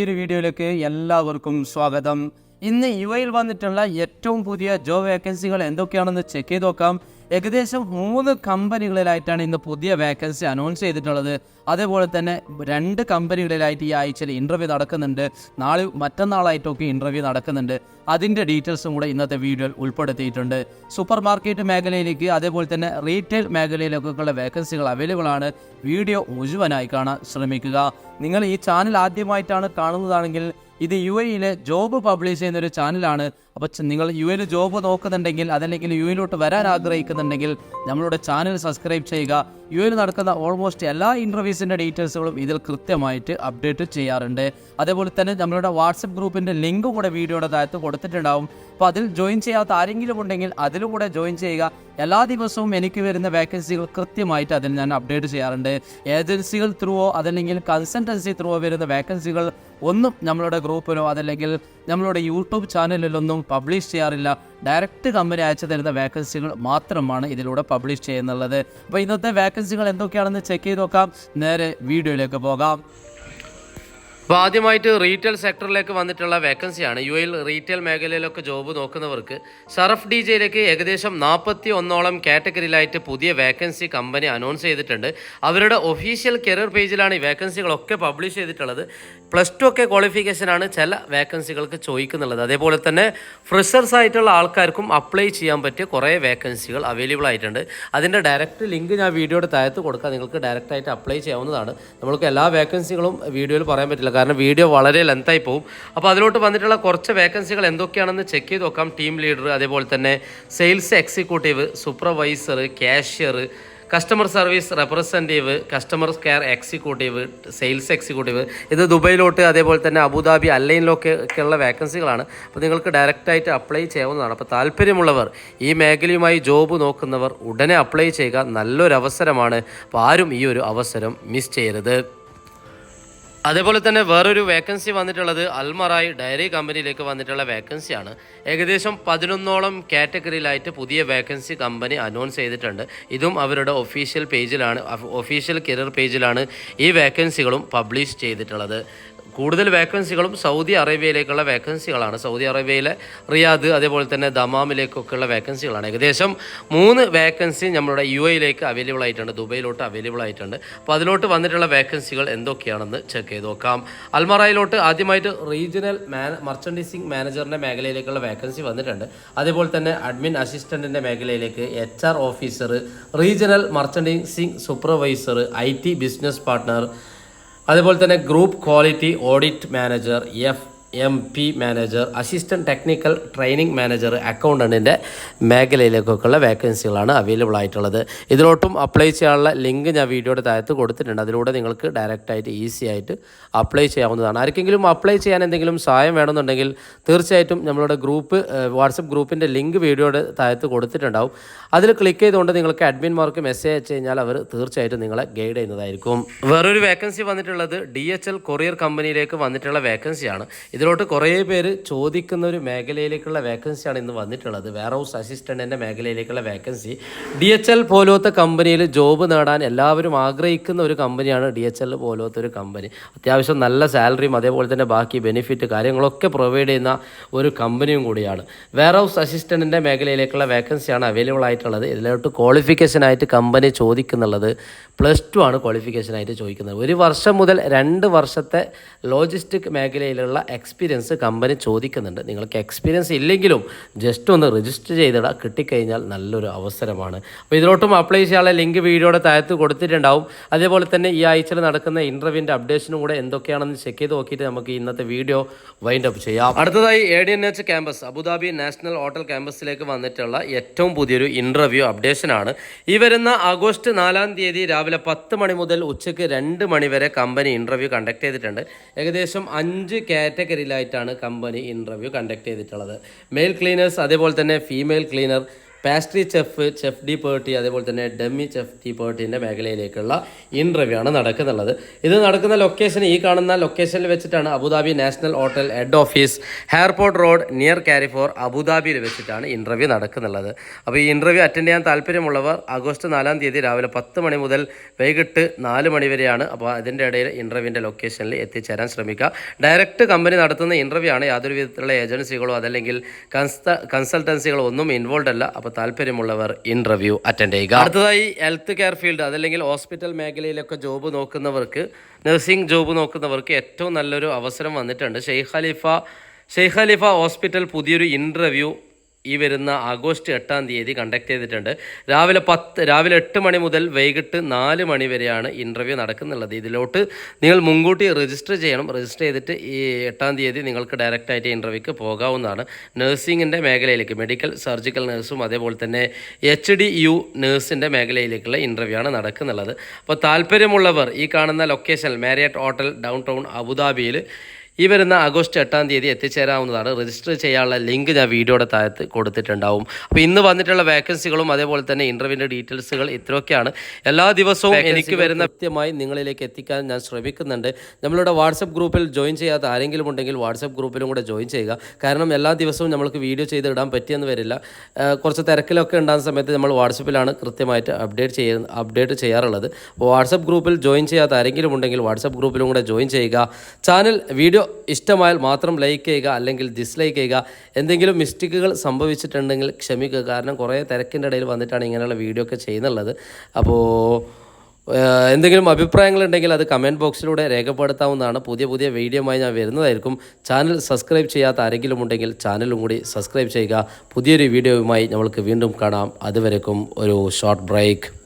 ഈ വീഡിയോയിലേക്ക് എല്ലാവർക്കും സ്വാഗതം. ഇന്ന് യു എയിൽ വന്നിട്ടുള്ള ഏറ്റവും പുതിയ ജോബ് വേക്കൻസികൾ എന്തൊക്കെയാണെന്ന് ചെക്ക് ചെയ്ത് നോക്കാം. ഏകദേശം മൂന്ന് കമ്പനികളിലായിട്ടാണ് ഇന്ന് പുതിയ വേക്കൻസി അനൗൺസ് ചെയ്തിട്ടുള്ളത്. അതേപോലെ തന്നെ രണ്ട് കമ്പനികളിലായിട്ട് ഈ ആഴ്ചയിൽ ഇന്റർവ്യൂ നടക്കുന്നുണ്ട്. നാളെ മറ്റന്നാളായിട്ടൊക്കെ ഇന്റർവ്യൂ നടക്കുന്നുണ്ട്. അതിന്റെ ഡീറ്റെയിൽസും കൂടെ ഇന്നത്തെ വീഡിയോയിൽ ഉൾപ്പെടുത്തിയിട്ടുണ്ട്. സൂപ്പർ മാർക്കറ്റ് മേഖലയിലേക്ക് അതേപോലെ തന്നെ റീറ്റെയിൽ മേഖലയിലേക്കൊക്കെയുള്ള വേക്കൻസികൾ അവൈലബിൾ ആണ്. വീഡിയോ മുഴുവനായി കാണാൻ ശ്രമിക്കുക. നിങ്ങൾ ഈ ചാനൽ ആദ്യമായിട്ടാണ് കാണുന്നതാണെങ്കിൽ ഇത് യു എയിലെ ജോബ് പബ്ലിഷ് ചെയ്യുന്ന ഒരു ചാനലാണ് അപ്പോൾ നിങ്ങൾ യു എയിൽ ജോബ് നോക്കുന്നുണ്ടെങ്കിൽ അതല്ലെങ്കിൽ യു എയിലോട്ട് വരാൻ ആഗ്രഹിക്കുന്നുണ്ടെങ്കിൽ നമ്മളുടെ ചാനൽ സബ്സ്ക്രൈബ് ചെയ്യുക. യു എയിൽ നടക്കുന്ന ഓൾമോസ്റ്റ് എല്ലാ ഇന്റർവ്യൂസിന്റെ ഡീറ്റെയിൽസുകളും ഇതിൽ കൃത്യമായിട്ട് അപ്ഡേറ്റ് ചെയ്യാറുണ്ട്. അതേപോലെ തന്നെ നമ്മളുടെ വാട്സപ്പ് ഗ്രൂപ്പിന്റെ ലിങ്ക് കൂടെ വീഡിയോയുടെ താഴത്ത് കൊടുത്തിട്ടുണ്ടാവും. അപ്പോൾ അതിൽ ജോയിൻ ചെയ്യാത്ത ആരെങ്കിലും ഉണ്ടെങ്കിൽ അതിലൂടെ ജോയിൻ ചെയ്യുക. എല്ലാ ദിവസവും എനിക്ക് വരുന്ന വേക്കൻസികൾ കൃത്യമായിട്ട് അതിൽ ഞാൻ അപ്ഡേറ്റ് ചെയ്യാറുണ്ട്. ഏജൻസികൾ ത്രൂവോ അതല്ലെങ്കിൽ കൺസൾട്ടൻസി ത്രൂവോ വരുന്ന വേക്കൻസികൾ ഒന്നും നമ്മളുടെ ഗ്രൂപ്പിലോ അതല്ലെങ്കിൽ നമ്മളുടെ യൂട്യൂബ് ചാനലിലൊന്നും പബ്ലിഷ് ചെയ്യാറില്ല. ഡയറക്റ്റ് കമ്പനി അയച്ചു തരുന്ന വേക്കൻസികൾ മാത്രമാണ് ഇതിലൂടെ പബ്ലിഷ് ചെയ്യുന്നുള്ളത്. അപ്പോൾ ഇന്നത്തെ വേക്കൻസികൾ എന്തൊക്കെയാണെന്ന് ചെക്ക് ചെയ്ത് നോക്കാം. നേരെ വീഡിയോയിലേക്ക് പോകാം. അപ്പോൾ ആദ്യമായിട്ട് റീറ്റെയിൽ സെക്ടറിലേക്ക് വന്നിട്ടുള്ള വേക്കൻസിയാണ് യു എയിൽ റീറ്റെയിൽ മേഖലയിലൊക്കെ ജോബ് നോക്കുന്നവർക്ക് സറഫ് ഡി ജെയിലേക്ക് ഏകദേശം നാൽപ്പത്തി ഒന്നോളം കാറ്റഗറിയിലായിട്ട് പുതിയ വേക്കൻസി കമ്പനി അനൗൺസ് ചെയ്തിട്ടുണ്ട്. അവരുടെ ഒഫീഷ്യൽ കരിയർ പേജിലാണ് ഈ വേക്കൻസികളൊക്കെ പബ്ലിഷ് ചെയ്തിട്ടുള്ളത്. പ്ലസ് ടു ഒക്കെ ക്വാളിഫിക്കേഷനാണ് ചില വേക്കൻസികൾക്ക് ചോദിക്കുന്നുള്ളത് അതേപോലെ തന്നെ ഫ്രഷേഴ്സ് ആയിട്ടുള്ള ആൾക്കാർക്കും അപ്ലൈ ചെയ്യാൻ പറ്റിയ കുറേ വേക്കൻസികൾ അവൈലബിൾ ആയിട്ടുണ്ട്. അതിന്റെ ഡയറക്റ്റ് ലിങ്ക് ഞാൻ വീഡിയോയുടെ താഴത്ത് കൊടുക്കാം. നിങ്ങൾക്ക് ഡയറക്റ്റായിട്ട് അപ്ലൈ ചെയ്യാവുന്നതാണ്. നമ്മൾക്ക് എല്ലാ വേക്കൻസികളും വീഡിയോയിൽ പറയാൻ പറ്റില്ല. കാരണം വീഡിയോ വളരെ ലെങ്തായി പോകും അപ്പോൾ അതിലോട്ട് വന്നിട്ടുള്ള കുറച്ച് വേക്കൻസികൾ എന്തൊക്കെയാണെന്ന് ചെക്ക് ചെയ്ത് നോക്കാം. ടീം ലീഡർ അതേപോലെ തന്നെ sales executive supervisor cashier customer service representative customer care executive sales executive ഇത് ദുബൈയിലോട്ട് അതേപോലെ തന്നെ അബുദാബി അല്ലൈനിലൊക്കെ ഒക്കെയുള്ള വേക്കൻസികളാണ് അപ്പോൾ നിങ്ങൾക്ക് ഡയറക്റ്റായിട്ട് അപ്ലൈ ചെയ്യാവുന്നതാണ്. അപ്പോൾ താല്പര്യമുള്ളവർ ഈ മേഖലയുമായി ജോബ് നോക്കുന്നവർ ഉടനെ അപ്ലൈ ചെയ്യുക. നല്ലൊരു അവസരമാണ് അപ്പോൾ ആരും ഈ ഒരു അവസരം മിസ് ചെയ്യരുത്. അതേപോലെ തന്നെ വേറൊരു വേക്കൻസി വന്നിട്ടുള്ളത് അൽമറായി ഡയറി കമ്പനിയിലേക്ക് വന്നിട്ടുള്ള വേക്കൻസിയാണ് ഏകദേശം പതിനൊന്നോളം കാറ്റഗറിയിലായിട്ട് പുതിയ വേക്കൻസി കമ്പനി അനൗൺസ് ചെയ്തിട്ടുണ്ട്. ഇതും അവരുടെ ഒഫീഷ്യൽ പേജിലാണ് ഒഫീഷ്യൽ കരിയർ പേജിലാണ് ഈ വേക്കൻസികളും പബ്ലിഷ് ചെയ്തിട്ടുള്ളത്. കൂടുതൽ വേക്കൻസികളും സൗദി അറേബ്യയിലേക്കുള്ള വേക്കൻസികളാണ് സൗദി അറേബ്യയിലെ റിയാദ് അതേപോലെ തന്നെ ദമാമിലേക്കൊക്കെയുള്ള വേക്കൻസികളാണ് ഏകദേശം മൂന്ന് വേക്കൻസി നമ്മുടെ യു എയിലേക്ക് അവൈലബിൾ ആയിട്ടുണ്ട് ദുബൈയിലോട്ട് അവൈലബിൾ ആയിട്ടുണ്ട്. അപ്പോൾ അതിലോട്ട് വന്നിട്ടുള്ള വേക്കൻസികൾ എന്തൊക്കെയാണെന്ന് ചെക്ക് ചെയ്ത് നോക്കാം. അൽമറായിലോട്ട് ആദ്യമായിട്ട് റീജിയണൽ മാന മർച്ചൻഡൈസിംഗ് മാനേജറിന്റെ മേഖലയിലേക്കുള്ള വേക്കൻസി വന്നിട്ടുണ്ട്. അതേപോലെ തന്നെ അഡ്മിൻ അസിസ്റ്റന്റിന്റെ മേഖലയിലേക്ക് H R officer regional merchandising supervisor I business partner അതേപോലെ തന്നെ group quality audit manager F M P manager assistant technical training manager അക്കൗണ്ടന്റിന്റെ മേഖലയിലേക്കൊക്കെയുള്ള വേക്കൻസികളാണ് അവൈലബിൾ ആയിട്ടുള്ളത്. ഇതിലോട്ടും അപ്ലൈ ചെയ്യാനുള്ള ലിങ്ക് ഞാൻ വീഡിയോയുടെ താഴത്ത് കൊടുത്തിട്ടുണ്ട്. അതിലൂടെ നിങ്ങൾക്ക് ഡയറക്റ്റായിട്ട് ഈസി ആയിട്ട് അപ്ലൈ ചെയ്യാവുന്നതാണ്. ആർക്കെങ്കിലും അപ്ലൈ ചെയ്യാൻ എന്തെങ്കിലും സഹായം വേണമെന്നുണ്ടെങ്കിൽ തീർച്ചയായിട്ടും നമ്മളുടെ ഗ്രൂപ്പ് വാട്സപ്പ് ഗ്രൂപ്പിന്റെ ലിങ്ക് വീഡിയോയുടെ താഴത്ത് കൊടുത്തിട്ടുണ്ടാവും. അതിൽ ക്ലിക്ക് ചെയ്തുകൊണ്ട് നിങ്ങൾക്ക് അഡ്മിൻമാർക്ക് മെസ്സേജ് അയച്ചു കഴിഞ്ഞാൽ അവർ തീർച്ചയായിട്ടും നിങ്ങളെ ഗൈഡ് ചെയ്യുന്നതായിരിക്കും. വേറൊരു വേക്കൻസി വന്നിട്ടുള്ളത് ഡി എച്ച് എൽ കൊറിയർ കമ്പനിയിലേക്ക് വന്നിട്ടുള്ള വേക്കൻസിയാണ് ഇതിലോട്ട് കുറേ പേര് ചോദിക്കുന്ന ഒരു മേഖലയിലേക്കുള്ള വേക്കൻസിയാണ് ഇന്ന് വന്നിട്ടുള്ളത്. വെയർ ഹൗസ് അസിസ്റ്റന്റിന്റെ മേഖലയിലേക്കുള്ള വേക്കൻസി ഡി എച്ച് എൽ പോലത്തെ കമ്പനിയിൽ ജോബ് നേടാൻ എല്ലാവരും ആഗ്രഹിക്കുന്ന ഒരു കമ്പനിയാണ് ഡി എച്ച് എൽ പോലത്തെ ഒരു കമ്പനി അത്യാവശ്യം നല്ല സാലറിയും അതേപോലെ തന്നെ ബാക്കി ബെനിഫിറ്റ് കാര്യങ്ങളൊക്കെ പ്രൊവൈഡ് ചെയ്യുന്ന ഒരു കമ്പനിയും കൂടിയാണ്. വെയർ ഹൗസ് അസിസ്റ്റന്റിന്റെ മേഖലയിലേക്കുള്ള വേക്കൻസിയാണ് അവൈലബിൾ ആയിട്ടുള്ളത്. ഇതിലോട്ട് ക്വാളിഫിക്കേഷനായിട്ട് കമ്പനി ചോദിക്കുന്നുള്ളത്. പ്ലസ് ടു ആണ് ക്വാളിഫിക്കേഷനായിട്ട് ചോദിക്കുന്നത്. ഒരു വർഷം മുതൽ രണ്ട് വർഷത്തെ ലോജിസ്റ്റിക് മേഖലയിലുള്ള എക്സ്പീരിയൻസ് കമ്പനി ചോദിക്കുന്നുണ്ട്. നിങ്ങൾക്ക് എക്സ്പീരിയൻസ് ഇല്ലെങ്കിലും ജസ്റ്റ് ഒന്ന് രജിസ്റ്റർ ചെയ്തിടാം. കിട്ടിക്കഴിഞ്ഞാൽ നല്ലൊരു അവസരമാണ്. അപ്പോൾ ഇതിലോട്ടും അപ്ലൈ ചെയ്യാനുള്ള ലിങ്ക് വീഡിയോയുടെ താഴത്ത് കൊടുത്തിട്ടുണ്ടാവും. അതേപോലെ തന്നെ ഈ ആഴ്ചയിൽ നടക്കുന്ന ഇന്റർവ്യൂവിന്റെ അപ്ഡേഷനും കൂടെ എന്തൊക്കെയാണെന്ന് ചെക്ക് ചെയ്ത് നോക്കിയിട്ട് നമുക്ക് ഇന്നത്തെ വീഡിയോ വൈൻഡ് അപ്പ് ചെയ്യാം. അടുത്തതായി A D N H campus Abu Dhabi national hotel ക്യാമ്പസിലേക്ക് വന്നിട്ടുള്ള ഏറ്റവും പുതിയൊരു ഇന്റർവ്യൂ അപ്ഡേഷനാണ് ഈ വരുന്ന ആഗസ്റ്റ് നാലാം തീയതി രാവിലെ പത്ത് മണി മുതൽ ഉച്ചയ്ക്ക് രണ്ട് മണി വരെ കമ്പനി ഇന്റർവ്യൂ കണ്ടക്ട് ചെയ്തിട്ടുണ്ട്. ഏകദേശം അഞ്ച് കാറ്റഗറിയിലായിട്ടാണ് കമ്പനി ഇന്റർവ്യൂ കണ്ടക്ട് ചെയ്തിട്ടുള്ളത്. മെയിൽ ക്ലീനേഴ്സ് അതേപോലെ തന്നെ female cleaner pastry chef chef de partie അതേപോലെ തന്നെ ഡെമ്മി ചെഫ് ഡി പേർട്ടിന്റെ മേഖലയിലേക്കുള്ള ഇന്റർവ്യൂ ആണ് നടക്കുന്നുള്ളത്. ഇത് നടക്കുന്ന ലൊക്കേഷൻ ഈ കാണുന്ന ലൊക്കേഷനിൽ വെച്ചിട്ടാണ് Abu Dhabi national hotel head office airport road near Carrefour അബുദാബിയിൽ വെച്ചിട്ടാണ് ഇന്റർവ്യൂ നടക്കുന്നുള്ളത്. അപ്പോൾ ഈ ഇന്റർവ്യൂ അറ്റൻഡ് ചെയ്യാൻ താല്പര്യമുള്ളവർ ആഗസ്റ്റ് നാലാം തീയതി രാവിലെ പത്ത് മണി മുതൽ വൈകിട്ട് നാല് മണി വരെയാണ് അപ്പോൾ അതിന്റെ ഇടയിൽ ഇന്റർവ്യൂവിന്റെ ലൊക്കേഷനിൽ എത്തിച്ചേരാൻ ശ്രമിക്കുക. ഡയറക്റ്റ് കമ്പനി നടത്തുന്ന ഇന്റർവ്യൂ ആണ് യാതൊരു വിധത്തിലുള്ള ഏജൻസികളോ അതല്ലെങ്കിൽ കൺസ കൺസൾട്ടൻസികളോ ഒന്നും ഇൻവോൾവ് അല്ല. അപ്പോൾ താല്പര്യമുള്ളവർ ഇന്റർവ്യൂ അറ്റൻഡ് ചെയ്യുക. അടുത്തതായി ഹെൽത്ത് കെയർ ഫീൽഡ് അതല്ലെങ്കിൽ ഹോസ്പിറ്റൽ മേഖലയിലൊക്കെ ജോബ് നോക്കുന്നവർക്ക് നഴ്സിംഗ് ജോബ് നോക്കുന്നവർക്ക് ഏറ്റവും നല്ലൊരു അവസരം വന്നിട്ടുണ്ട്. Sheikh Khalifa Sheikh Khalifa hospital പുതിയൊരു ഇന്റർവ്യൂ ഈ വരുന്ന ആഗസ്റ്റ് എട്ടാം തീയതി കണ്ടക്ട് ചെയ്തിട്ടുണ്ട്. രാവിലെ പത്ത് രാവിലെ എട്ട് മണി മുതൽ വൈകിട്ട് നാല് മണി വരെയാണ് ഇന്റർവ്യൂ നടക്കുന്നുള്ളത്. ഇതിലോട്ട് നിങ്ങൾ മുൻകൂട്ടി രജിസ്റ്റർ ചെയ്യണം. രജിസ്റ്റർ ചെയ്തിട്ട് ഈ എട്ടാം തീയതി നിങ്ങൾക്ക് ഡയറക്റ്റായിട്ട് ഇന്റർവ്യൂക്ക് പോകാവുന്നതാണ്. നഴ്സിംഗിന്റെ മേഖലയിലേക്ക് മെഡിക്കൽ സർജിക്കൽ നഴ്സും അതേപോലെ തന്നെ എച്ച് ഡി യു നഴ്സിന്റെ മേഖലയിലേക്കുള്ള ഇന്റർവ്യൂ ആണ് നടക്കുന്നുള്ളത്. അപ്പോൾ താല്പര്യമുള്ളവർ ഈ കാണുന്ന location Marriott hotel downtown അബുദാബിയിൽ ഈ വരുന്ന ആഗസ്റ്റ് എട്ടാം തീയതി എത്തിച്ചേരാവുന്നതാണ്. രജിസ്റ്റർ ചെയ്യാനുള്ള ലിങ്ക് ഞാൻ വീഡിയോയുടെ താഴത്ത് കൊടുത്തിട്ടുണ്ടാവും. അപ്പോൾ ഇന്ന് വന്നിട്ടുള്ള വേക്കൻസികളും അതേപോലെ തന്നെ ഇന്റർവ്യൂവിന്റെ ഡീറ്റെയിൽസുകൾ ഇത്രയൊക്കെയാണ്. എല്ലാ ദിവസവും എനിക്ക് വരുന്ന കൃത്യമായി നിങ്ങളിലേക്ക് എത്തിക്കാൻ ഞാൻ ശ്രമിക്കുന്നുണ്ട്. നമ്മളുടെ വാട്സപ്പ് ഗ്രൂപ്പിൽ ജോയിൻ ചെയ്യാത്ത ആരെങ്കിലും ഉണ്ടെങ്കിൽ വാട്സപ്പ് ഗ്രൂപ്പിലും കൂടെ ജോയിൻ ചെയ്യുക. കാരണം എല്ലാ ദിവസവും നമ്മൾക്ക് വീഡിയോ ചെയ്ത് ഇടാൻ പറ്റിയെന്ന് വരില്ല. കുറച്ച് തിരക്കിലൊക്കെ ഉണ്ടാകുന്ന സമയത്ത് നമ്മൾ വാട്സപ്പിലാണ് കൃത്യമായിട്ട് അപ്ഡേറ്റ് ചെയ്യുന്ന അപ്ഡേറ്റ് ചെയ്യാറുള്ളത്. അപ്പോൾ വാട്സപ്പ് ഗ്രൂപ്പിൽ ജോയിൻ ചെയ്യാത്ത ആരെങ്കിലും ഉണ്ടെങ്കിൽ വാട്സപ്പ് ഗ്രൂപ്പിലും കൂടെ ജോയിൻ ചെയ്യുക. ചാനൽ വീഡിയോ ഇഷ്ടമായാൽ മാത്രം ലൈക്ക് ചെയ്യുക അല്ലെങ്കിൽ ഡിസ്ലൈക്ക് ചെയ്യുക എന്തെങ്കിലും മിസ്റ്റേക്കുകൾ സംഭവിച്ചിട്ടുണ്ടെങ്കിൽ ക്ഷമിക്കുക. കാരണം കുറേ തിരക്കിന്റെ ഇടയിൽ വന്നിട്ടാണ് ഇങ്ങനെയുള്ള വീഡിയോ ഒക്കെ ചെയ്യുന്നുള്ളത്. അപ്പോൾ എന്തെങ്കിലും അഭിപ്രായങ്ങളുണ്ടെങ്കിൽ അത് കമന്റ് ബോക്സിലൂടെ രേഖപ്പെടുത്താവുന്നതാണ്. പുതിയ പുതിയ വീഡിയോമായി ഞാൻ വരുന്നതായിരിക്കും. ചാനൽ സബ്സ്ക്രൈബ് ചെയ്യാത്ത ആരെങ്കിലും ഉണ്ടെങ്കിൽ ചാനലും കൂടി സബ്സ്ക്രൈബ് ചെയ്യുക. പുതിയൊരു വീഡിയോയുമായി നമ്മൾക്ക് വീണ്ടും കാണാം. അതുവരെക്കും ഒരു ഷോർട്ട് ബ്രേക്ക്